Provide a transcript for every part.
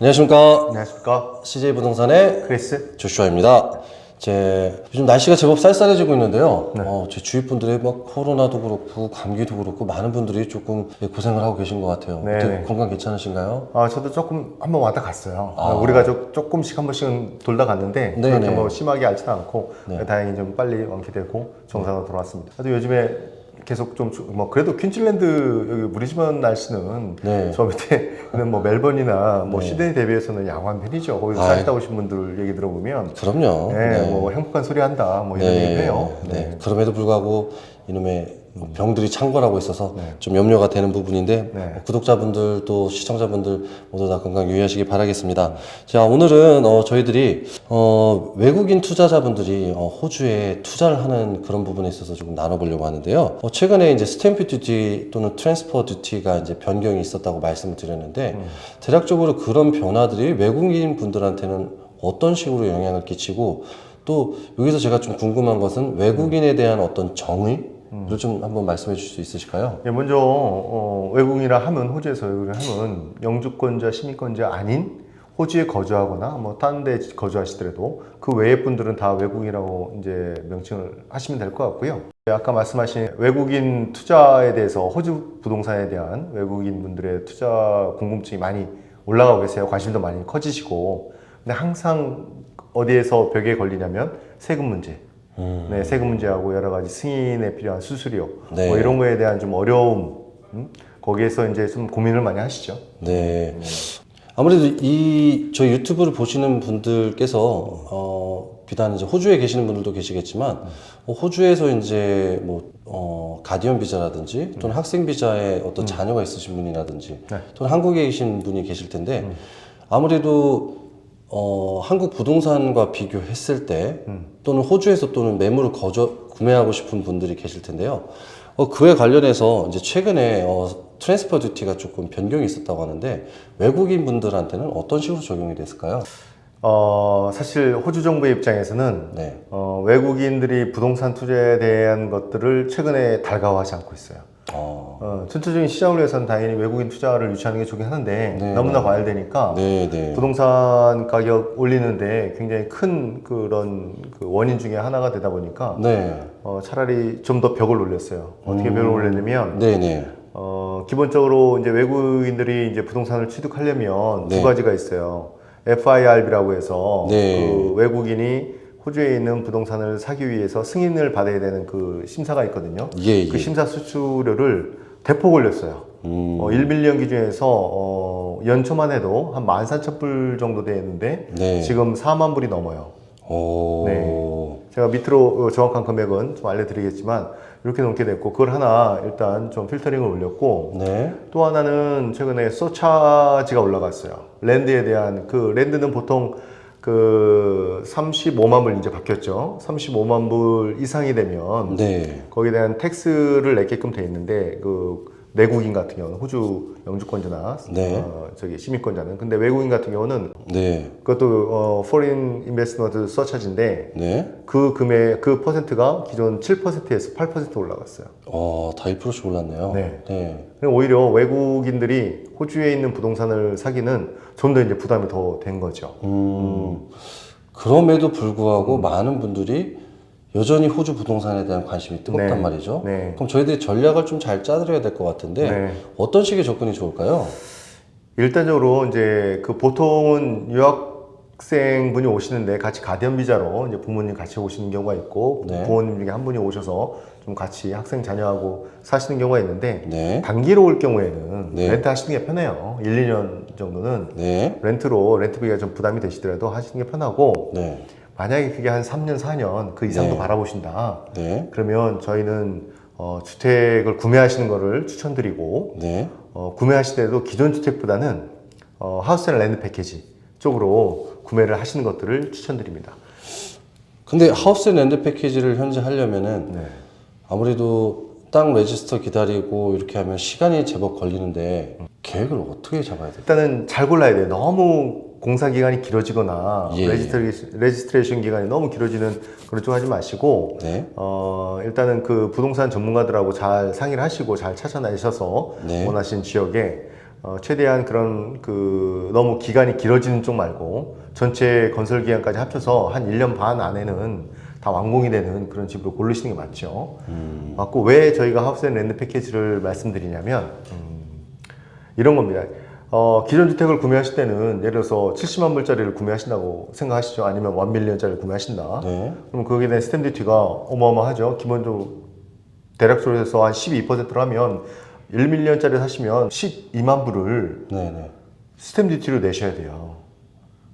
안녕하십니까. 안녕하십니까. CJ 부동산의 크리스. 조슈아입니다. 제 요즘 날씨가 제법 쌀쌀해지고 있는데요. 네. 어, 제 주위 분들이 막 코로나도 그렇고 감기도 그렇고 많은 분들이 조금 고생을 하고 계신 것 같아요. 네, 네. 건강 괜찮으신가요? 아, 저도 조금 한번 왔다 갔어요. 아. 우리 가족 조금씩 한 번씩은 돌다 갔는데 네, 그렇게 네. 뭐 심하게 앓지는 않고 네. 다행히 좀 빨리 완쾌되고 정상으로 돌아왔습니다. 그래도 요즘에 계속 좀 뭐 그래도 퀸즐랜드 여기 브리즈번 날씨는 네. 저 밑에는 뭐 멜번이나 뭐 네. 시드니 대비해서는 양호한 편이죠. 거기서 아이. 사시다 오신 분들 얘기 들어보면 그럼요. 네, 뭐 행복한 소리 한다 뭐 이런 얘기 해요. 네. 그럼에도 불구하고 이놈의 병들이 창궐하고 있어서 네. 좀 염려가 되는 부분인데 네. 어, 구독자분들 또 시청자분들 모두 다 건강 유의하시기 바라겠습니다. 자 오늘은 어, 저희들이 어, 외국인 투자자분들이 어, 호주에 투자를 하는 그런 부분에 있어서 조금 나눠보려고 하는데요. 어, 최근에 이제 스탬프 듀티 또는 트랜스퍼 듀티가 이제 변경이 있었다고 말씀을 드렸는데 음. 대략적으로 그런 변화들이 외국인 분들한테는 어떤 식으로 영향을 끼치고 또 여기서 제가 좀 궁금한 것은 외국인에 대한 어떤 정의 를 좀 한번 말씀해 주실 수 있으실까요? 예, 먼저 어, 외국인이라 하면 호주에서 외국인이라 하면 영주권자, 시민권자 아닌 호주에 거주하거나 뭐 다른 데 거주하시더라도 그 외의 분들은 다 외국인이라고 이제 명칭을 하시면 될 것 같고요. 예, 아까 말씀하신 외국인 투자에 대해서 호주 부동산에 대한 외국인 분들의 투자 궁금증이 많이 올라가고 계세요. 관심도 많이 커지시고. 근데 항상 어디에서 벽에 걸리냐면 세금 문제. 음. 네, 세금 문제하고 여러 가지 승인에 필요한 수수료 네. 뭐 이런 거에 대한 좀 어려움 음? 거기에서 이제 좀 고민을 많이 하시죠. 네. 아무래도 이 저희 유튜브를 보시는 분들께서 어, 비단 이제 호주에 계시는 분들도 계시겠지만 어, 호주에서 이제 뭐 어, 가디언 비자라든지 또는 학생 비자에 어떤 자녀가 있으신 분이라든지 네. 또는 한국에 계신 분이 계실 텐데 아무래도 어, 한국 부동산과 비교했을 때 또는 호주에서 또는 매물을 거저 구매하고 싶은 분들이 계실 텐데요. 어, 그에 관련해서 이제 최근에 어, 트랜스퍼 듀티가 조금 변경이 있었다고 하는데 외국인 분들한테는 어떤 식으로 적용이 됐을까요? 어, 사실 호주 정부의 입장에서는 네. 어, 외국인들이 부동산 투자에 대한 것들을 최근에 달가워하지 않고 있어요. 전체적인 시장을 위해서는 당연히 외국인 투자를 유치하는 게 좋긴 하는데 네. 너무나 과열되니까 네, 네. 부동산 가격 올리는데 굉장히 큰 그런 그 원인 중에 하나가 되다 보니까 네. 어, 차라리 좀 더 벽을 올렸어요. 어떻게 벽을 올렸냐면 네, 네. 어, 기본적으로 이제 외국인들이 이제 부동산을 취득하려면 네. 두 가지가 있어요. FIRB라고 해서 네. 그 외국인이 호주에 있는 부동산을 사기 위해서 승인을 받아야 되는 그 심사가 있거든요. 예, 예. 그 심사 수수료를 대폭 올렸어요. 음, 어, 1밀리언 기준에서 어, 연초만 해도 한 14,000불 정도 되는데 네. 지금 4만 불이 넘어요. 오, 네. 제가 밑으로 어, 정확한 금액은 좀 알려드리겠지만 이렇게 넘게 됐고 그걸 하나 일단 좀 필터링을 올렸고 네. 또 하나는 최근에 서차지가 올라갔어요. 랜드에 대한 그 랜드는 보통 그 35만 불 이제 바뀌었죠. 35만 불 이상이 되면 네. 거기에 대한 텍스를 내게끔 돼 있는데 그 내국인 같은 경우는 호주 영주권자나 네. 어, 저기 시민권자는 근데 외국인 같은 경우는 네. 그것도 어, foreign investment 서차지인데 네. 그 금액 그 퍼센트가 기존 7%에서 8% 올라갔어요. 어, 다 1%씩 올랐네요. 네. 네. 그리고 오히려 외국인들이 호주에 있는 부동산을 사기는 좀 더 이제 부담이 더 된 거죠. 음, 그럼에도 불구하고 많은 분들이 여전히 호주 부동산에 대한 관심이 뜨겁단 네. 말이죠. 네. 그럼 저희들이 전략을 좀 잘 짜드려야 될 것 같은데 네. 어떤 식의 접근이 좋을까요? 일단적으로 이제 그 보통은 유학생 분이 오시는데 같이 가디언 비자로 이제 부모님 같이 오시는 경우가 있고 네. 부모님 중에 한 분이 오셔서 좀 같이 학생 자녀하고 사시는 경우가 있는데 네. 단기로 올 경우에는 네. 렌트 하시는 게 편해요. 1, 2년 정도는 네. 렌트로 렌트비가 좀 부담이 되시더라도 하시는 게 편하고 네. 만약에 그게 한 3년, 4년 그 이상도 네. 바라보신다. 네. 그러면 저희는 어, 주택을 구매하시는 거를 추천드리고 네. 어, 구매하실 때도 기존 주택보다는 어, 하우스 앤 랜드 패키지 쪽으로 구매를 하시는 것들을 추천드립니다. 근데 하우스 랜드 패키지를 현재 하려면은 네. 아무래도 땅 레지스터 기다리고 이렇게 하면 시간이 제법 걸리는데 계획을 어떻게 잡아야 돼요? 일단은 잘 골라야 돼요. 너무 공사 기간이 길어지거나 예. 레지스트레이션, 레지스트레이션 기간이 너무 길어지는 그런 쪽 하지 마시고 네. 어, 일단은 그 부동산 전문가들하고 잘 상의를 하시고 잘 찾아내셔서 네. 원하신 지역에 어, 최대한 그런 그 너무 기간이 길어지는 쪽 말고 전체 건설 기간까지 합쳐서 한 1년 반 안에는 다 완공이 되는 그런 집으로 고르시는 게 맞죠. 맞고 왜 저희가 하우스 앤 랜드 패키지를 말씀드리냐면 음, 이런 겁니다. 어, 기존 주택을 구매하실 때는 예를 들어서 70만 불짜리를 구매하신다고 생각하시죠. 아니면 1 밀리언짜리를 구매하신다. 네. 그럼 거기에 대한 스탬 듀티가 어마어마하죠. 기본적으로 대략적으로 해서 한 12%로 하면 1 밀리언짜리 사시면 12만 불을 네 네. 스탬 듀티로 내셔야 돼요.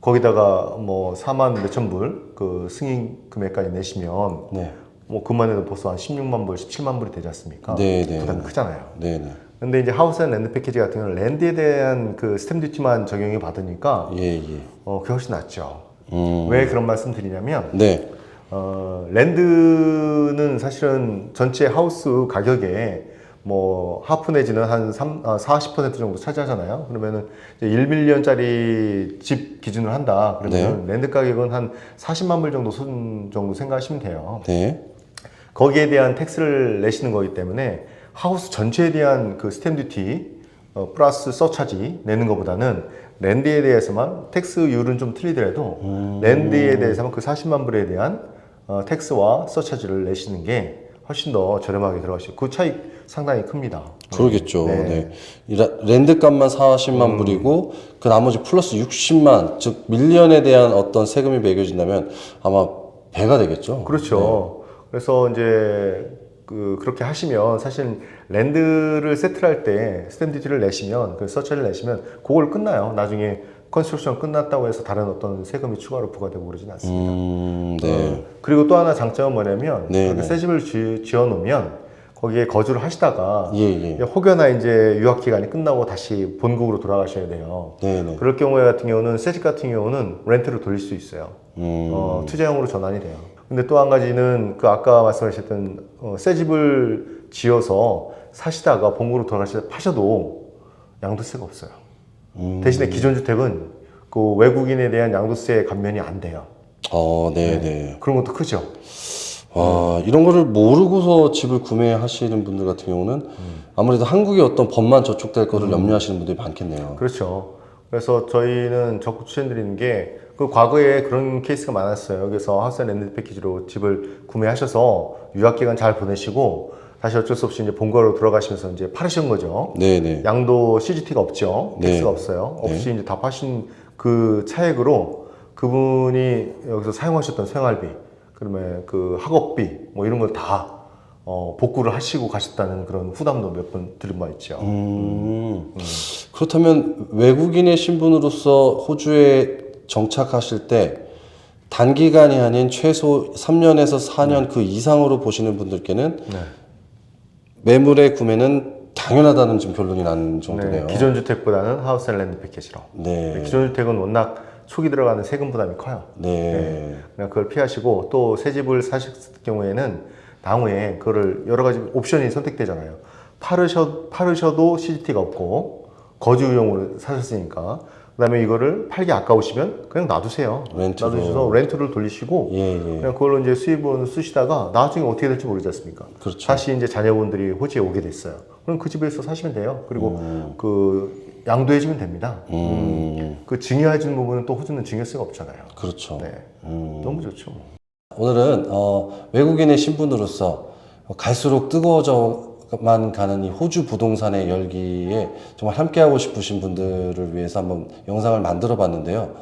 거기다가 뭐 4만 몇천 불 그 승인 금액까지 내시면 네. 뭐 그만 해도 벌써 한 16만 불, 17만 불이 되지 않습니까? 네, 네. 부담이 크잖아요. 네 네. 근데 이제 하우스 앤 랜드 패키지 같은 경우는 랜드에 대한 그 스탬 듀티만 적용이 받으니까 예, 예. 어, 그게 훨씬 낫죠. 음. 왜 그런 말씀 드리냐면 네. 어, 랜드는 사실은 전체 하우스 가격에 뭐 하프 내지는 한 3, 아, 40% 정도 차지하잖아요. 그러면은 이제 1밀리언짜리 집 기준으로 한다. 그러면 랜드 가격은 한 40만 불 정도 손 정도 생각하시면 돼요. 네. 거기에 대한 텍스를 내시는 거기 때문에 하우스 전체에 대한 그 스탬 듀티 어, 플러스 서차지 내는 것보다는 랜드에 대해서만 텍스율은 좀 틀리더라도 랜드에 대해서만 그 40만 불에 대한 어, 텍스와 서차지를 내시는 게 훨씬 더 저렴하게 들어가시고 그 차이 상당히 큽니다. 그러겠죠. 네. 네. 이 라- 랜드 값만 40만 불이고 그 나머지 플러스 60만 즉 밀리언에 대한 어떤 세금이 매겨진다면 아마 배가 되겠죠. 그렇죠. 그래서 이제 그 그렇게 하시면 사실 랜드를 세트할 때 스탬 듀티를 내시면 그 서처를 내시면 그걸 끝나요. 나중에 컨스트럭션 끝났다고 해서 다른 어떤 세금이 추가로 부과되고 그러진 않습니다. 음, 네. 그리고 또 하나 장점은 뭐냐면 네, 그렇게 네. 새 집을 지, 지어 놓으면 거기에 거주를 하시다가 예, 예. 혹여나 이제 유학 기간이 끝나고 다시 본국으로 돌아가셔야 돼요. 네, 네. 그럴 경우에 같은 경우는 새 집 같은 경우는 렌트를 돌릴 수 있어요. 음. 어, 투자용으로 전환이 돼요. 근데 또 한 가지는 그 아까 말씀하셨던 어, 새 집을 지어서 사시다가 본국으로 돌아가시다 파셔도 양도세가 없어요. 음. 대신에 기존 주택은 그 외국인에 대한 양도세 감면이 안 돼요. 어, 네, 네. 그런 것도 크죠. 와, 이런 거를 모르고서 집을 구매하시는 분들 같은 경우는 아무래도 한국의 어떤 법만 저촉될 거를 염려하시는 분들이 많겠네요. 그렇죠. 그래서 저희는 적극 추천드리는 게 그 과거에 그런 케이스가 많았어요. 그래서 하우스 앤 랜드 패키지로 집을 구매하셔서 유학 기간 잘 보내시고 다시 어쩔 수 없이 이제 본가로 돌아가시면서 이제 팔으신 거죠. 네, 네. 양도 CGT가 없죠. 네. 텍스가 없어요. 없이 이제 다 파신 그 차액으로 그분이 여기서 사용하셨던 생활비, 그러면 그 학업비 뭐 이런 걸다 어, 복구를 하시고 가셨다는 그런 후담도 몇 번 들은 바 있죠. 음. 그렇다면 외국인의 신분으로서 호주에 정착하실 때 단기간이 아닌 최소 3년에서 4년 그 이상으로 보시는 분들께는 네. 매물의 구매는 당연하다는 지금 결론이 난 정도네요. 네, 기존 주택보다는 하우스 앤 랜드 패키지로. 네. 기존 주택은 워낙 초기 들어가는 세금 부담이 커요. 네. 그냥 그걸 피하시고 또 새 집을 사실 경우에는 당후에 그거를 여러 가지 옵션이 선택되잖아요. 팔으셔, 팔으셔도 CGT가 없고 거주용으로 사셨으니까 그다음에 이거를 팔기 아까우시면 그냥 놔두세요. 렌트로. 놔두셔서 렌트를 돌리시고 예, 예. 그냥 그걸로 이제 수입원을 쓰시다가 나중에 어떻게 될지 모르지 않습니까? 그렇죠. 다시 이제 자녀분들이 호주에 오게 됐어요. 그럼 그 집에서 사시면 돼요. 그리고 음. 그 양도해주면 됩니다. 음, 그 증여해주는 부분은 또 호주는 증여세가 없잖아요. 그렇죠. 네, 음. 너무 좋죠. 오늘은 어, 외국인의 신분으로서 갈수록 뜨거워져 만 가는 이 호주 부동산의 열기에 정말 함께하고 싶으신 분들을 위해서 한번 영상을 만들어 봤는데요.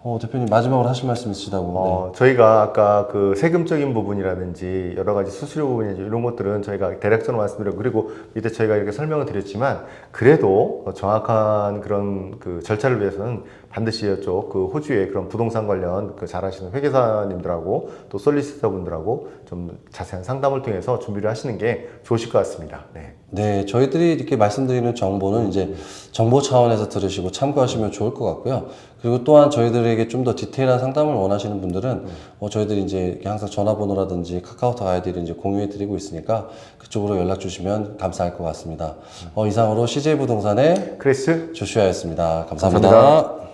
어, 대표님 마지막으로 하실 말씀 있으시다고. 네. 어, 저희가 아까 그 세금적인 부분이라든지 여러 가지 수수료 부분이지 이런 것들은 저희가 대략적으로 말씀드렸고 그리고 밑에 저희가 이렇게 설명을 드렸지만 그래도 정확한 그런 그 절차를 위해서는 반드시 이쪽 그 호주의 그런 부동산 관련 그 잘하시는 회계사님들하고 또 솔리시터 분들하고 좀 자세한 상담을 통해서 준비를 하시는 게 좋으실 것 같습니다. 네. 네, 저희들이 이렇게 말씀드리는 정보는 이제 정보 차원에서 들으시고 참고하시면 좋을 것 같고요. 그리고 또한 저희들에게 좀 더 디테일한 상담을 원하시는 분들은 어, 저희들이 이제 항상 전화번호라든지 카카오톡 아이디를 이제 공유해 드리고 있으니까 그쪽으로 연락 주시면 감사할 것 같습니다. 어, 이상으로 CJ 부동산의 크리스 조슈아였습니다 감사합니다. 감사합니다.